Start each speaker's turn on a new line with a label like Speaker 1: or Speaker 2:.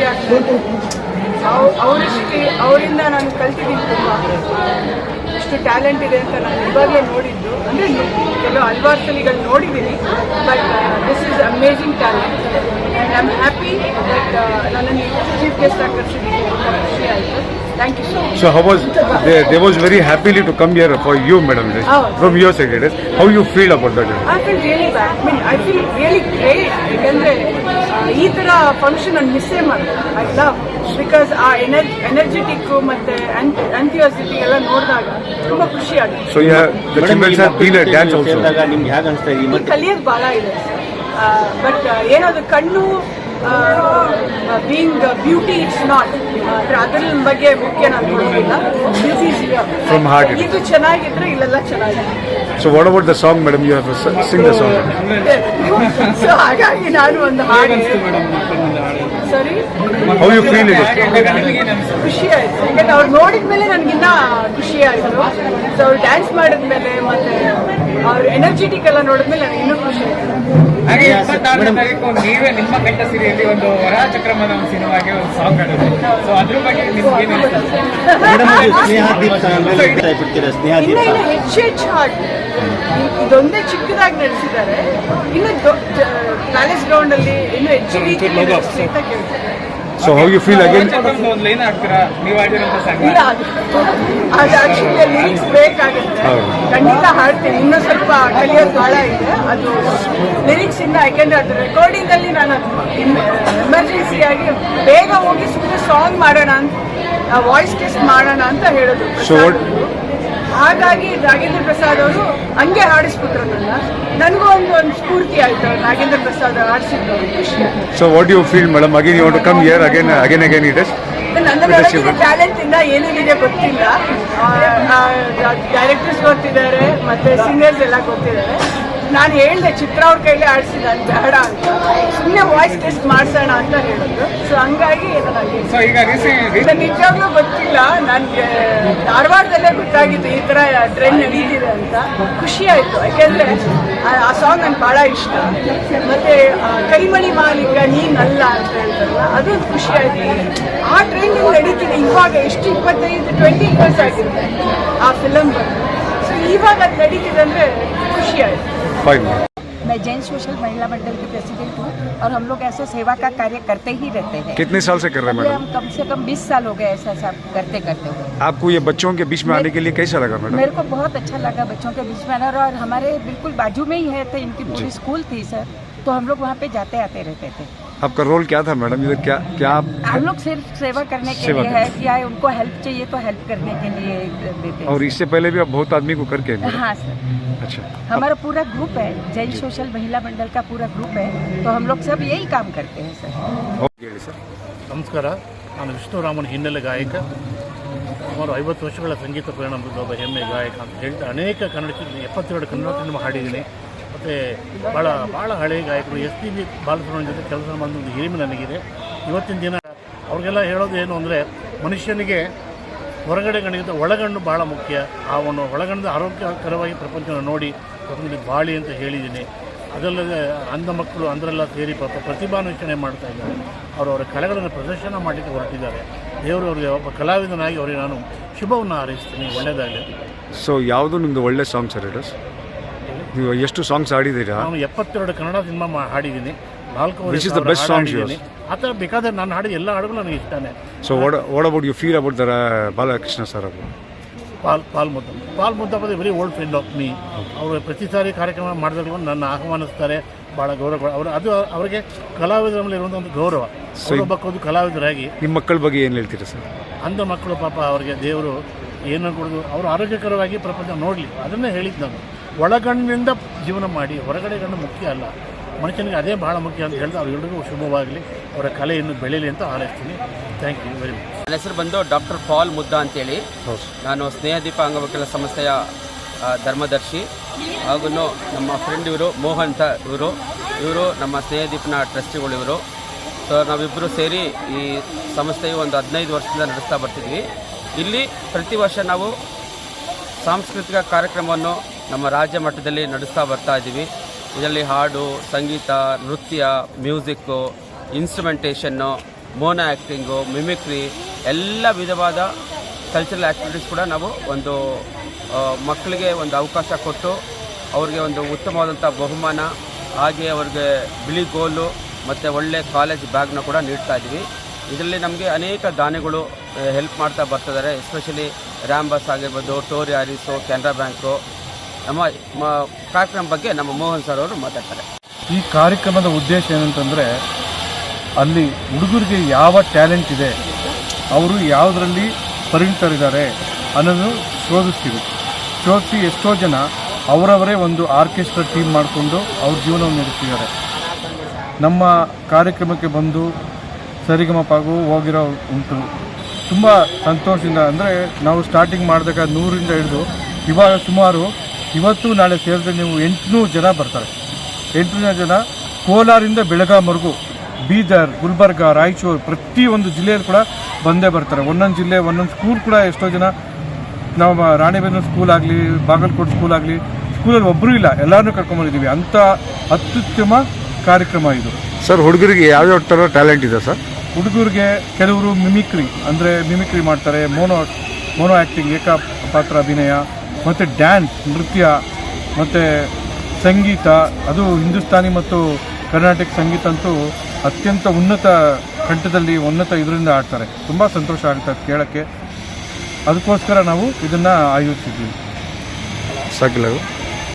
Speaker 1: ಖುಷಿ ಆಗ್ತದೆ ಅವ್- ಅವರಿಂದ ನಾನು ಕಲ್ತಿದ್ದೀನಿ ತುಂಬ. ಇಷ್ಟು ಟ್ಯಾಲೆಂಟ್ ಇದೆ ಅಂತ ನಾನು ಇವಾಗಲೇ ನೋಡಿದ್ದು. ಅಂದರೆ ಕೆಲವು ಹಲ್ವಾರು ಸಲಿಗಳು ನೋಡಿದ್ದೀನಿ but this is amazing talent and I am happy that ನನ್ನನ್ನು ಚೀಫ್ ಗೆಸ್ಟ್ ಆಗಿ ಕರೆಸಿದ್ದೀನಿ ತುಂಬ ಖುಷಿ ಆಯಿತು thank you so much
Speaker 2: So how was they, they was very happily to come here for you, madam. is.
Speaker 1: Oh.
Speaker 2: From your side, it is. How you feel about that?
Speaker 1: I feel really I mean I feel really great ಯಾಕಂದರೆ ಈ ಥರ function ನಾನು ಮಿಸ್ಸೇ ಮಾಡಿದೆ I love because ಆ ಎನರ್ ಎನರ್ಜೆಟಿಕ್ಕು ಮತ್ತು ಅಂಥಿಯಾಸಿಟಿ ಎಲ್ಲ ನೋಡಿದಾಗ ತುಂಬ ಖುಷಿ ಆಗುತ್ತೆ
Speaker 2: So yeah, the children have been a dance also.
Speaker 3: ನಿಮ್ಗೆ ಹೇಗೆ ಅನಿಸ್ತಾ ಇದೆ ಈ
Speaker 1: ಕಲಿಯೋದು ಭಾಳ ಇದೆ ಬಟ್ ಏನದು ಕಣ್ಣು ಬೀಯಿಂಗ್ ಬ್ಯೂಟಿ ಇಟ್ಸ್ ನಾಟ್ ಅದ್ರ ಬಗ್ಗೆ ಮುಖ್ಯ ನಾನು ನೋಡೋದಿಲ್ಲ ಇದು ಚೆನ್ನಾಗಿದ್ರೆ ಇಲ್ಲೆಲ್ಲ ಚೆನ್ನಾಗಿದೆ.
Speaker 2: So what about the song madam you have sing the song
Speaker 1: so ಹಾಗಾಗಿ ನಾನು ಒಂದು ಹಾಡು ಸರಿ
Speaker 2: ಹೌ ಯು ಫೀಲ್ ಇಟ್
Speaker 1: ಖುಷಿ ಆಯ್ತು. ಯಾಕಂದ್ರೆ ಅವ್ರು ನೋಡಿದ ಮೇಲೆ ನನಗಿನ್ನ ಖುಷಿ ಆಯ್ತು ಸೊ ಅವ್ರು ಡ್ಯಾನ್ಸ್ ಮಾಡಿದ್ಮೇಲೆ ಮತ್ತೆ ಅವ್ರ ಎನರ್ಜೆಟಿಕ್ ಎಲ್ಲ ನೋಡಿದ್ಮೇಲೆ ನನಗೆ ಇನ್ನೂ ಖುಷಿ ಆಯ್ತು.
Speaker 4: ಹಾಗೆ ಇಪ್ಪತ್ತಾರನೇ ತಾರೀಕು ನೀವೇ ನಿಮ್ಮ ಕಂಠ ಸಿರಿಯಲ್ಲಿ ಒಂದು ವರಹ ಚಕ್ರಮನ ಸಿನಿಮಾಗೆ ಒಂದು ಸಾಂಗ್ ಆಡೋದು ಸೊ ಅದ್ರ ಬಗ್ಗೆ ನಿಮ್ಗೆ ಏನು
Speaker 1: ಇನ್ನ ಇನ್ನು ಹೆಚ್ಚು ಹೆಚ್ಚು ಹಾಡು. ಇದೊಂದೇ ಚಿಕ್ಕದಾಗಿ ನಡೆಸಿದ್ದಾರೆ. ಇನ್ನು ಪ್ಯಾಲೇಸ್ ಗ್ರೌಂಡ್ ಅಲ್ಲಿ ಇನ್ನು ಹೆಚ್ಚು ನಡೆಸ್ಲಿ ಅಂತ ಕೇಳ್ತಾರೆ
Speaker 2: So how you feel again?
Speaker 1: ಇಲ್ಲ ಅದು. ಆಕ್ಚುಲಿ ಲಿರಿಕ್ಸ್ ಬೇಕಾಗುತ್ತೆ.
Speaker 2: ಹೌದು.
Speaker 1: ಖಂಡಿತ ಹಾಡ್ತೀನಿ. ಇನ್ನೂ ಸ್ವಲ್ಪ ಕಲಿಯೋದು ಭಾಳ ಇದೆ. ಅದು ಲಿರಿಕ್ಸ್ ಇಂದ ಯಾಕೆಂದ್ರೆ ಅದು ರೆಕಾರ್ಡಿಂಗ್ ಅಲ್ಲಿ ನಾನು ಎಮರ್ಜೆನ್ಸಿ ಆಗಿ ಬೇಗ ಹೋಗಿ ಸುಮ್ಮನೆ ಸಾಂಗ್ ಮಾಡೋಣ ಅಂತ ವಾಯ್ಸ್ ಟೆಸ್ಟ್ ಮಾಡೋಣ ಅಂತ ಹೇಳಿದ್ರು.
Speaker 2: So what-
Speaker 1: ಅವರು. ಹಾಗಾಗಿ ನಾಗೇಂದ್ರ ಪ್ರಸಾದ್ ಅವರು ಹಂಗೆ ಹಾಡಿಸ್ಬಿಟ್ರು ನನ್ನ. ನನಗೂ ಒಂದು ಒಂದು ಸ್ಫೂರ್ತಿ ಆಯ್ತು ಅವ್ರು ನಾಗೇಂದ್ರ ಪ್ರಸಾದ್ ಹಾಡಿಸಿದ್ರು ಖುಷಿ.
Speaker 2: So what you feel madam feel, madam? Want you want again again again it is.
Speaker 1: ನನ್ನ ಟ್ಯಾಲೆಂಟ್ ಇಂದ ಏನೇನಿದೆ ಗೊತ್ತಿಲ್ಲ. ಡೈರೆಕ್ಟರ್ಸ್ ಗೊತ್ತಿದ್ದಾರೆ ಮತ್ತೆ ಸಿಂಗರ್ಸ್ ಎಲ್ಲ ಗೊತ್ತಿದ್ದಾರೆ. ನಾನು ಹೇಳಿದೆ ಚಿತ್ರ ಅವ್ರ ಕೈಲಿ ಆಡಿಸಿದ ಬೇಡ ಅಂತ. ಸುಮ್ಮನೆ ವಾಯ್ಸ್ ಟೆಸ್ಟ್ ಮಾಡಿಸೋಣ ಅಂತ ಹೇಳಿದ್ರು. ಸೊ ಹಂಗಾಗಿ ನನಗೆ ನಿಜವಾಗ್ಲೂ ಗೊತ್ತಿಲ್ಲ. ನನಗೆ ಧಾರವಾಡದಲ್ಲೇ ಗೊತ್ತಾಗಿತ್ತು ಈ ಥರ ಟ್ರೆಂಡ್ ನಡೀತಿದೆ ಅಂತ. ಖುಷಿ ಆಯಿತು. ಯಾಕೆಂದರೆ ಆ ಸಾಂಗ್ ನನಗೆ ಭಾಳ ಇಷ್ಟ. ಮತ್ತು ಕೈಮಣಿ ಮಾಲೀಕ ನೀನಲ್ಲ ಅಂತ ಹೇಳ್ತಾರಲ್ಲ ಅದು ಖುಷಿ ಆಯ್ತು. ಆ ಟ್ರೆಂಡ್ ನಡೀತಿದೆ. ಇವಾಗ ಎಷ್ಟು? ಇಪ್ಪತ್ತೈದು ಟ್ವೆಂಟಿ ಇಯರ್ಸ್ ಆಗಿದೆ ಆ ಫಿಲಮ್ ಬಂದು. ಸೊ ಇವಾಗ ಅದು ನಡೀತಿದೆ ಅಂದರೆ ಖುಷಿ ಆಯಿತು.
Speaker 2: Fine.
Speaker 5: मैं जैन सोशल महिला मंडल की प्रेसिडेंट हूँ और हम लोग ऐसे सेवा का कार्य करते ही रहते हैं।
Speaker 2: कितने साल से कर रहे हैं मैडम?
Speaker 5: हम कम से कम 20 साल हो गए ऐसा सब करते करते हुए।
Speaker 2: आपको ये बच्चों के बीच में आने के लिए कैसा लगा मैडम?
Speaker 5: मेरे को बहुत अच्छा लगा बच्चों के बीच में आना और हमारे बिल्कुल बाजू में ही है तो इनकी पूरी स्कूल थी सर। तो हम लोग वहाँ पे जाते आते रहते थे।
Speaker 2: आपका रोल क्या था मैडम इधर क्या क्या आप
Speaker 5: हम लोग सिर्फ सेवा करने के
Speaker 2: सेवा
Speaker 5: लिए है कि आए उनको हेल्प चाहिए तो हेल्प करने के लिए देते
Speaker 2: और
Speaker 5: हैं
Speaker 2: इससे पहले भी आप बहुत आदमी को करके हैं, मैडम
Speaker 5: हाँ सर
Speaker 2: अच्छा
Speaker 5: हमारा पूरा ग्रुप है जैन सोशल महिला मंडल का पूरा ग्रुप है तो हम लोग सब यही काम करते हैं सर
Speaker 2: ಹೇಳಿ ಸರ್
Speaker 6: ನಮಸ್ಕಾರ ನಾನು ವಿಷ್ಣುರಾಮನ್ ಹಿನ್ನೆಲೆ ಗಾಯಕ ಸುಮಾರು ಐವತ್ತು ವರ್ಷಗಳ ಸಂಗೀತ ಪರಿಣಾಮದ ಒಬ್ಬ ಹೆಮ್ಮೆ ಗಾಯಕ ಅಂತ ಹೇಳ್ತಾ ಅನೇಕ ಕನ್ನಡ ಚಿತ್ರ ಎಪ್ಪತ್ತೆರಡು ಕನ್ನಡ ಸಿನಿಮಾ ಹಾಡಿದ್ದೀನಿ ಮತ್ತು ಭಾಳ ಭಾಳ ಹಳೆಯ ಗಾಯಕರು ಎಸ್ ಪಿ ಬಿ ಬಾಲಸುಬ್ರಹ್ಮಣ್ಯ ಜೊತೆ ಕೆಲಸ ಒಂದು ಹಿರಿಮೆ ನನಗಿದೆ. ಇವತ್ತಿನ ದಿನ ಅವ್ರಿಗೆಲ್ಲ ಹೇಳೋದು ಏನು ಅಂದರೆ, ಮನುಷ್ಯನಿಗೆ ಹೊರಗಡೆ ಗಣಿಗಿಂತ ಒಳಗಣ್ಣು ಭಾಳ ಮುಖ್ಯ. ಆ ಒಂದು ಒಳಗಣ್ಣದ ಆರೋಗ್ಯಕರವಾಗಿ ಪ್ರಪಂಚವನ್ನು ನೋಡಿ ಪ್ರಪಂಚದಲ್ಲಿ ಬಾಳಿ ಅಂತ ಹೇಳಿದ್ದೀನಿ. ಅದಲ್ಲದೆ ಅಂಧ ಮಕ್ಕಳು ಅಂದರೆಲ್ಲ ಸೇರಿ ಪಾಪ ಪ್ರತಿಭಾನ್ವೇಷಣೆ ಮಾಡ್ತಾ ಇದ್ದಾರೆ. ಅವರು ಅವರ ಕಲೆಗಳನ್ನು ಪ್ರದರ್ಶನ ಮಾಡಲಿಕ್ಕೆ ಹೊರಟಿದ್ದಾರೆ. ದೇವರು ಅವರಿಗೆ ಒಬ್ಬ ಕಲಾವಿದನಾಗಿ ಅವರಿಗೆ ನಾನು ಶುಭವನ್ನು ಹಾರೈಸ್ತೀನಿ. ಒಳ್ಳೆಯದಾಗಲಿ.
Speaker 2: ಸೊ ಯಾವುದು ನಿಮ್ಮದು ಒಳ್ಳೆ ಸಾಂಗ್ ಸರ್ ನೀವು ಎಷ್ಟು ಸಾಂಗ್ಸ್ ಹಾಡಿದ್ದೀರಾ?
Speaker 6: ನಾನು ಎಪ್ಪತ್ತೆರಡು ಕನ್ನಡ ಸಿನಿಮಾ ಮಾ ಹಾಡಿದ್ದೀನಿ. ನಾಲ್ಕು
Speaker 2: Which is the best
Speaker 6: ಆ ಥರ ಬೇಕಾದ್ರೆ ನಾನು ಹಾಡಿದ ಎಲ್ಲ ಹಾಡುಗಳು ನನಗೆ ಇಷ್ಟನೇ.
Speaker 2: So what what about you feel about ದರ ಬಾಲಕೃಷ್ಣ ಸರ್ ಅವರು.
Speaker 6: ಪಾಲ್ ಪಾಲ್ ಮುದ್ದಮ್ ಪಾಲ್ ಮುದ್ದಪ್ಪದ very old friend of me ಅವರು ಪ್ರತಿ ಸಾರಿ ಕಾರ್ಯಕ್ರಮ ಮಾಡಿದಾಗ ನನ್ನ ಆಹ್ವಾನಿಸ್ತಾರೆ. ಭಾಳ ಗೌರವ ಅವರು ಅದು ಅವರಿಗೆ ಕಲಾವಿದರ ಮೇಲೆ ಇರುವಂಥ ಒಂದು ಗೌರವ. ಒಬ್ಬ ಒಂದು ಕಲಾವಿದರಾಗಿ.
Speaker 2: ನಿಮ್ಮ ಮಕ್ಕಳ ಬಗ್ಗೆ ಏನು ಹೇಳ್ತೀರಾ ಸರ್
Speaker 6: ಅಂಧ ಮಕ್ಕಳು ಪಾಪ ಅವರಿಗೆ ದೇವರು ಏನು ಕೊಡೋದು? ಅವರು ಆರೋಗ್ಯಕರವಾಗಿ ಪ್ರಪಂಚ ನೋಡಲಿ. ಅದನ್ನೇ ಹೇಳಿದ್ದು ನಾನು. ಒಳಗಣ್ಣಿನಿಂದ ಜೀವನ ಮಾಡಿ ಹೊರಗಡೆ ಗಣ್ಣು ಮುಖ್ಯ ಅಲ್ಲ. ಮನುಷ್ಯನಿಗೆ ಅದೇ ಭಾಳ ಮುಖ್ಯ ಅಂತ ಹೇಳಿದ್ರೆ ಎಲ್ರಿಗೂ ಶುಭವಾಗಲಿ. ಅವರ ಕಲೆ ಇನ್ನೂ ಬೆಳೀಲಿ ಅಂತ ಹಾರೈಸ್ತೀನಿ. ಥ್ಯಾಂಕ್ ಯು ವೆರಿ ಮಚ್
Speaker 7: ನನ್ನ ಹೆಸರು ಬಂದು ಡಾಕ್ಟರ್ ಪಾಲ್ ಮುದ್ದಾ ಅಂತೇಳಿ. ನಾನು ಸ್ನೇಹದೀಪ ಅಂಗವಿಕಲ ಸಂಸ್ಥೆಯ ಧರ್ಮದರ್ಶಿ. ಹಾಗೂ ನಮ್ಮ ಫ್ರೆಂಡ್ ಇವರು ಮೋಹನ್ ಸರ್ ಇವರು. ಇವರು ನಮ್ಮ ಸ್ನೇಹದೀಪನ ಟ್ರಸ್ಟಿಗಳು ಇವರು. ಸೊ ನಾವಿಬ್ಬರು ಸೇರಿ ಈ ಸಂಸ್ಥೆಯು ಒಂದು ಹದಿನೈದು ವರ್ಷದಿಂದ ನಡೆಸ್ತಾ ಬರ್ತಿದ್ವಿ. ಇಲ್ಲಿ ಪ್ರತಿ ವರ್ಷ ನಾವು ಸಾಂಸ್ಕೃತಿಕ ಕಾರ್ಯಕ್ರಮವನ್ನು ನಮ್ಮ ರಾಜ್ಯ ಮಟ್ಟದಲ್ಲಿ ನಡೆಸ್ತಾ ಬರ್ತಾ ಇದ್ದೀವಿ. ಇದರಲ್ಲಿ ಹಾಡು, ಸಂಗೀತ, ನೃತ್ಯ, ಮ್ಯೂಸಿಕ್ಕು ಇನ್ಸ್ಟ್ರುಮೆಂಟೇಷನ್ನು ಮೋನ ಆ್ಯಕ್ಟಿಂಗು ಮಿಮಿಕ್ರಿ ಎಲ್ಲ ವಿಧವಾದ ಕಲ್ಚರಲ್ ಆ್ಯಕ್ಟಿವಿಟೀಸ್ ಕೂಡ ನಾವು ಒಂದು ಮಕ್ಕಳಿಗೆ ಒಂದು ಅವಕಾಶ ಕೊಟ್ಟು ಅವ್ರಿಗೆ ಒಂದು ಉತ್ತಮವಾದಂಥ ಬಹುಮಾನ, ಹಾಗೆ ಅವ್ರಿಗೆ ಬಿಳಿ ಗೋಲು ಮತ್ತು ಒಳ್ಳೆ ಕಾಲೇಜ್ ಬ್ಯಾಗ್ನ ಕೂಡ ನೀಡ್ತಾ ಇದ್ದೀವಿ. ಇದರಲ್ಲಿ ನಮಗೆ ಅನೇಕ ದಾನಿಗಳು ಹೆಲ್ಪ್ ಮಾಡ್ತಾ ಬರ್ತಿದ್ದಾರೆ. ಎಸ್ಪೆಷಲಿ ರ್ಯಾಂಬಸ್ ಆಗಿರ್ಬೋದು ಟೋರಿ ಆರಿಸು ಕೆನರಾ ಬ್ಯಾಂಕು ನಮ್ಮ ಕಾರ್ಯಕ್ರಮ ಬಗ್ಗೆ ನಮ್ಮ ಮೋಹನ್ ಸರ್ ಅವರು ಮಾತಾಡ್ತಾರೆ.
Speaker 8: ಈ ಕಾರ್ಯಕ್ರಮದ ಉದ್ದೇಶ ಏನಂತಂದರೆ, ಅಲ್ಲಿ ಹುಡುಗರಿಗೆ ಯಾವ ಟ್ಯಾಲೆಂಟ್ ಇದೆ, ಅವರು ಯಾವುದರಲ್ಲಿ ಪರಿಣಿತರಿದ್ದಾರೆ ಅನ್ನೋದು ಶೋಧಿಸ್ತೀವಿ. ಶೋಧಿಸಿ ಎಷ್ಟೋ ಜನ ಅವರವರೇ ಒಂದು ಆರ್ಕೆಸ್ಟ್ರಾ ಟೀಮ್ ಮಾಡಿಕೊಂಡು ಅವ್ರ ಜೀವನವನ್ನು ನಡೆಸ್ತಿದ್ದಾರೆ ನಮ್ಮ ಕಾರ್ಯಕ್ರಮಕ್ಕೆ ಬಂದು ಸರಿಗಮಪಾಗೂ ಹೋಗಿರೋ ಉಂಟು. ತುಂಬ ಸಂತೋಷದಿಂದ, ಅಂದರೆ ನಾವು ಸ್ಟಾರ್ಟಿಂಗ್ ಮಾಡಬೇಕಾದ ನೂರಿಂದ ಹಿಡಿದು ಇವಾಗ ಸುಮಾರು ಇವತ್ತು ನಾಳೆ ಸೇರಿದ್ರೆ ನೀವು ಎಂಟುನೂರು ಜನ ಬರ್ತಾರೆ. ಎಂಟುನೂರು ಜನ ಕೋಲಾರಿಂದ ಬೆಳಗಾಂವರೆಗೂ ಬೀದರ್, ಗುಲ್ಬರ್ಗ, ರಾಯಚೂರು ಪ್ರತಿಯೊಂದು ಜಿಲ್ಲೆಯಲ್ಲಿ ಕೂಡ ಬಂದೇ ಬರ್ತಾರೆ. ಒಂದೊಂದು ಜಿಲ್ಲೆ, ಒಂದೊಂದು ಸ್ಕೂಲ್ ಕೂಡ ಎಷ್ಟೋ ಜನ ನಾವು ರಾಣಿಬೆನ್ನೂರು ಸ್ಕೂಲ್ ಆಗಲಿ, ಬಾಗಲಕೋಟೆ ಸ್ಕೂಲ್ ಆಗಲಿ ಸ್ಕೂಲಲ್ಲಿ ಒಬ್ಬರೂ ಇಲ್ಲ ಎಲ್ಲರನ್ನೂ ಕರ್ಕೊಂಬಂದಿದ್ದೀವಿ. ಅಂಥ ಅತ್ಯುತ್ತಮ ಕಾರ್ಯಕ್ರಮ ಇದು.
Speaker 2: ಸರ್ ಹುಡುಗರಿಗೆ ಯಾವ್ಯಾವ ಥರ ಟ್ಯಾಲೆಂಟ್ ಇದೆ ಸರ್
Speaker 8: ಹುಡುಗರಿಗೆ ಕೆಲವರು ಮಿಮಿಕ್ರಿ, ಅಂದರೆ ಮಿಮಿಕ್ರಿ ಮಾಡ್ತಾರೆ, ಮೋನೋ ಮೋನೋ ಆ್ಯಕ್ಟಿಂಗ್ ಏಕ ಪಾತ್ರ ಅಭಿನಯ, ಮತ್ತು ಡ್ಯಾನ್ಸ್, ನೃತ್ಯ, ಮತ್ತು ಸಂಗೀತ, ಅದು ಹಿಂದೂಸ್ತಾನಿ ಮತ್ತು ಕರ್ನಾಟಕ ಸಂಗೀತ ಅಂತೂ ಅತ್ಯಂತ ಉನ್ನತ ಕಂಠದಲ್ಲಿ ಉನ್ನತ ಇದರಿಂದ ಆಡ್ತಾರೆ. ತುಂಬ ಸಂತೋಷ ಆಗುತ್ತೆ ಅದು ಕೇಳೋಕ್ಕೆ. ಅದಕ್ಕೋಸ್ಕರ ನಾವು ಇದನ್ನು ಆಯೋಜಿಸಿದ್ದೀವಿ.
Speaker 2: ಸಾಕಿಲ್ಲ